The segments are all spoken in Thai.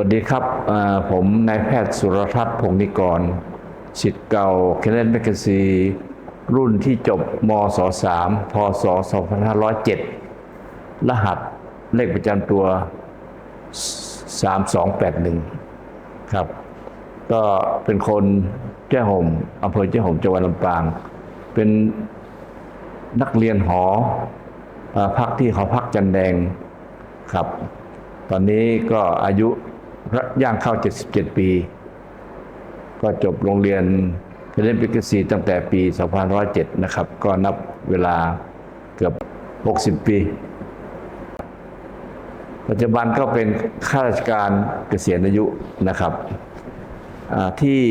วัสดีครับ ผมนายแพทย์สุรทัศน์พงนิกรสิทธิ์เก่าเคเนนแมกกาซีรุ่นที่จบมศ3พศ 2507 รหัสเลขประจำตัว 3281 ครับ ก็เป็นคนแจ้ห่มอำเภอแจ้ห่มจังหวัดลำปาง เป็นนักเรียนหออพักที่หอพักจันแดงครับ ตอนนี้ก็อายุ ย่างเข้า 77 ปี ก็จบโรงเรียนเทเลนปิกซีตั้งแต่ปี2007 นะครับ ก็นับเวลาเกือบ 60 ปี ปัจจุบันก็เป็นข้าราชการเกษียณอายุนะครับ ที่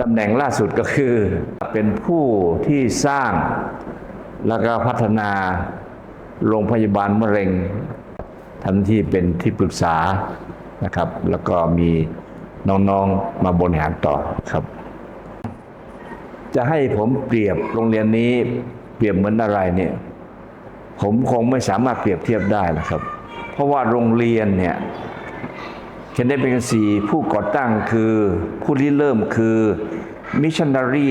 ตำแหน่งล่าสุดก็คือเป็นผู้ที่สร้างแล้วก็พัฒนาโรงพยาบาลมะเร็งทำที่เป็นที่ปรึกษา นะครับ แล้วก็มีน้องๆมาบริหารต่อครับ จะให้ผมเปรียบโรงเรียนนี้เปรียบเหมือนอะไรเนี่ย ผมคงไม่สามารถเปรียบเทียบได้นะครับ เพราะว่าโรงเรียนเนี่ยเคนเดนเบนซีผู้ก่อตั้งคือผู้ริเริ่มคือมิชชันนารี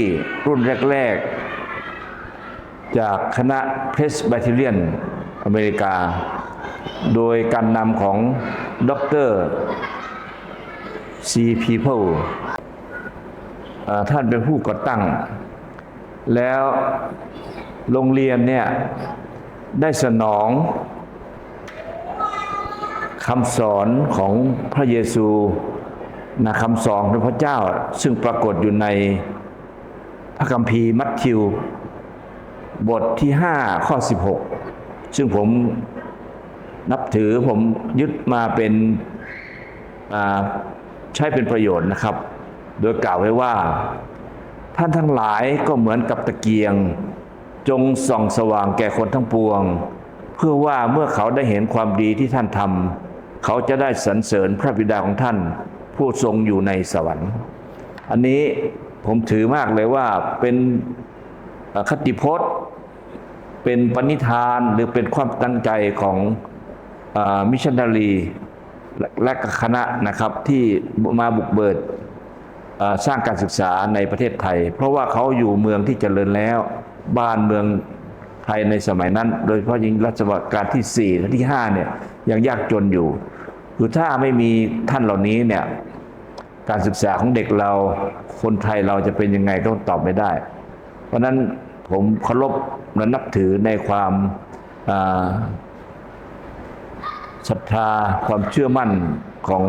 รุ่นแรก ๆ จากคณะเพรสไบเทเรียนอเมริกา โดยการนำของดรซีพีเพิลท่านเป็นผู้ก่อตั้ง แล้วโรงเรียนเนี่ย ได้สนองคำสอนของพระเยซูนะคำสอนของพระเจ้า ซึ่งปรากฏอยู่ในพระคัมภีร์มัทธิว บทที่ 5 ข้อ 16 ซึ่งผม นับถือผมยึดมาเป็นใช้เป็นประโยชน์นะครับ โดยกล่าวไว้ว่า ท่านทั้งหลายก็เหมือนกับตะเกียง จงส่องสว่างแก่คนทั้งปวง เพื่อว่าเมื่อเขาได้เห็นความดีที่ท่านทำเขาจะได้สรรเสริญพระบิดาของท่าน ผู้ทรงอยู่ในสวรรค์ อันนี้ผมถือมากเลยว่าเป็นคติพจน์ เป็นปณิธานหรือเป็นความตั้งใจของ มิชชันนารีและคณะนะครับที่มาบุกเบิดสร้างการศึกษาในประเทศไทย เพราะว่าเขาอยู่เมืองที่เจริญแล้ว บ้านเมืองไทยในสมัยนั้น โดยเฉพาะยิ่งรัชกาลที่4และที่5เนี่ยยังยากจนอยู่คือถ้าไม่มีท่านเหล่านี้เนี่ยการศึกษาของเด็กเราคนไทยเราจะเป็นยังไงก็ตอบไม่ได้ เพราะนั้นผมเคารพและนับถือในความ ศรัทธาความเชื่อมั่นของ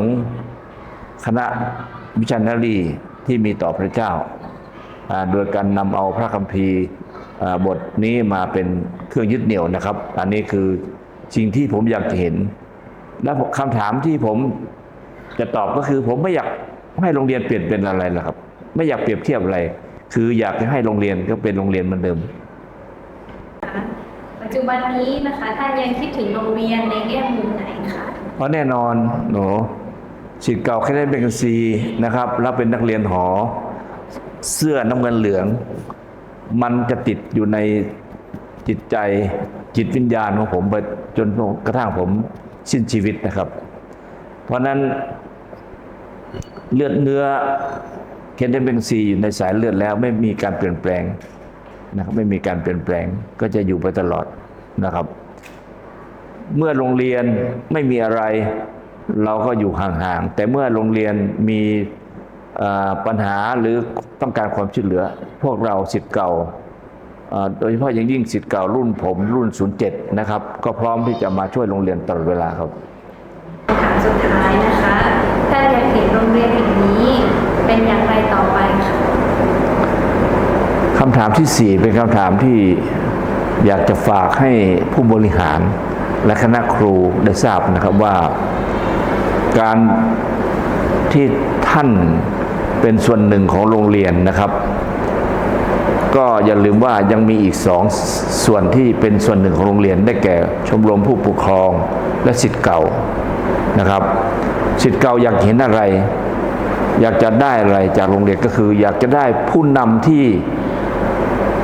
คณะมิชชันนารีที่มีต่อพระเจ้า โดยการนำเอาพระคัมภีร์บทนี้มาเป็นเครื่องยึดเหนี่ยวนะครับ อันนี้คือสิ่งที่ผมอยากจะเห็น และคำถามที่ผมจะตอบก็คือ ผมไม่อยากให้โรงเรียนเปลี่ยนเป็นอะไรหรอกครับ ไม่อยากเปรียบเทียบอะไร คืออยากจะให้โรงเรียนก็เป็นโรงเรียนเหมือนเดิม จจุบันนี้นะคะท่านยังคิดถึงโรงเรียนในแง่มุมไหนคะเพราะแน่นอนหนูสิทธิ์เก่าแค่ได้เป็นซีนะครับแล้วเป็นนักเรียนหอ เสื้อน้ำเงินเหลือง มันจะติดอยู่ในจิตใจจิตวิญญาณของผมไปจนกระทั่งผมสิ้นชีวิตนะครับ เพราะฉะนั้นเลือดเนื้อเคนเดนเบงซีอยู่ในสายเลือดแล้วไม่มีการเปลี่ยนแปลง นะครับไม่มีการเปลี่ยนแปลงก็จะอยู่ไปตลอดนะครับ เมื่อโรงเรียนไม่มีอะไร เราก็อยู่ห่างๆแต่เมื่อโรงเรียนมีปัญหาหรือต้องการความช่วยเหลือ พวกเราสิทธิ์เก่าโดยเฉพาะอย่างยิ่งสิทธิ์เก่ารุ่นผมรุ่น 07 นะครับ ก็พร้อมที่จะมาช่วยโรงเรียนตลอดเวลาครับคำถามสุดท้ายนะคะท่าอยากเห็นโรงเรียนแห่งนี้เป็นอย่างไรต่อไปคะำถามที่สี่เป็นคำถามที่อยากจะฝากให้ผู้บริหารและคณะครูได้ทราบนะครับว่า การที่ท่านเป็นส่วนหนึ่งของโรงเรียนนะครับ ก็อย่าลืมว่ายังมีอีกสองส่วนที่เป็นส่วนหนึ่งของโรงเรียน ได้แก่ชมรมผู้ปกครองและสิทธิ์เก่านะครับสิทธิ์เก่าอยากเห็นอะไร อยากจะได้อะไรจากโรงเรียนก็คือ อยากจะได้ผู้นำที่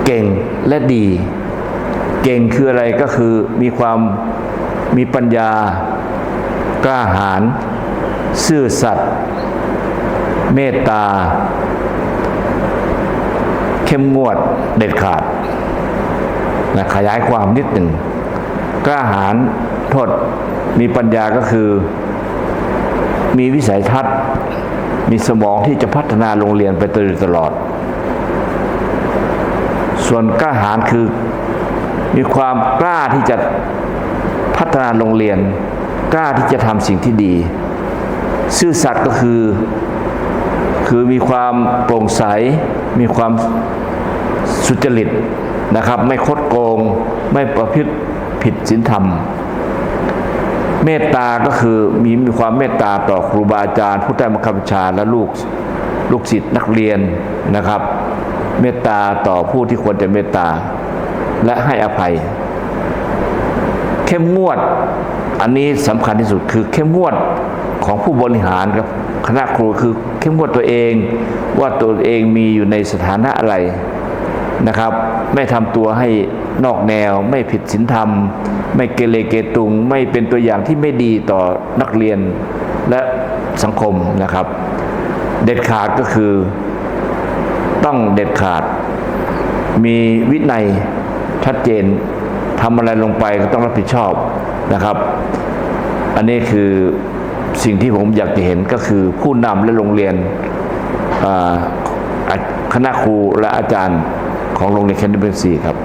เก่งและดี เก่งคืออะไรก็คือมีความมีปัญญา กล้าหาญซื่อสัตย์เมตตา เข้มงวดเด็ดขาดนะขยายความนิดหนึ่ง กล้าหาญโทษมีปัญญาก็คือ มีวิสัยทัศน์ มีสมองที่จะพัฒนาโรงเรียนไปตลอด ส่วนกล้าหาญคือมีความกล้าที่จะพัฒนาโรงเรียน กล้าที่จะทำสิ่งที่ดี ซื่อสัตย์ก็คือคือมีความโปร่งใส มีความสุจริตนะครับ ไม่คดโกง ไม่ประพฤติผิดศีลธรรม เมตตาก็คือมีมีความเมตตาต่อครูบาอาจารย์ ผู้ใต้บังคับบัญชาและลูกลูกศิษย์นักเรียนนะครับ เมตตาต่อผู้ที่ควรจะเมตตา และให้อภัย เข้มงวดอันนี้สำคัญที่สุดคือเข้มงวดของผู้บริหารครับคณะครูคือเข้มงวดตัวเอง ว่าตัวเองมีอยู่ในสถานะอะไรนะครับ ไม่ทำตัวให้นอกแนว ไม่ผิดศีลธรรม ไม่เกเรเกตุง ไม่เป็นตัวอย่างที่ไม่ดีต่อนักเรียนและสังคมนะครับ เด็ดขาดก็คือ ต้องเด็ดขาด มีวินัยชัดเจนทำอะไรลงไปก็ต้องรับผิดชอบนะครับ อันนี้คือสิ่งที่ผมอยากจะเห็นก็คือผู้นำและโรงเรียนคณะครูและอาจารย์ของโรงเรียนแคนดิเบอร์ซีครับ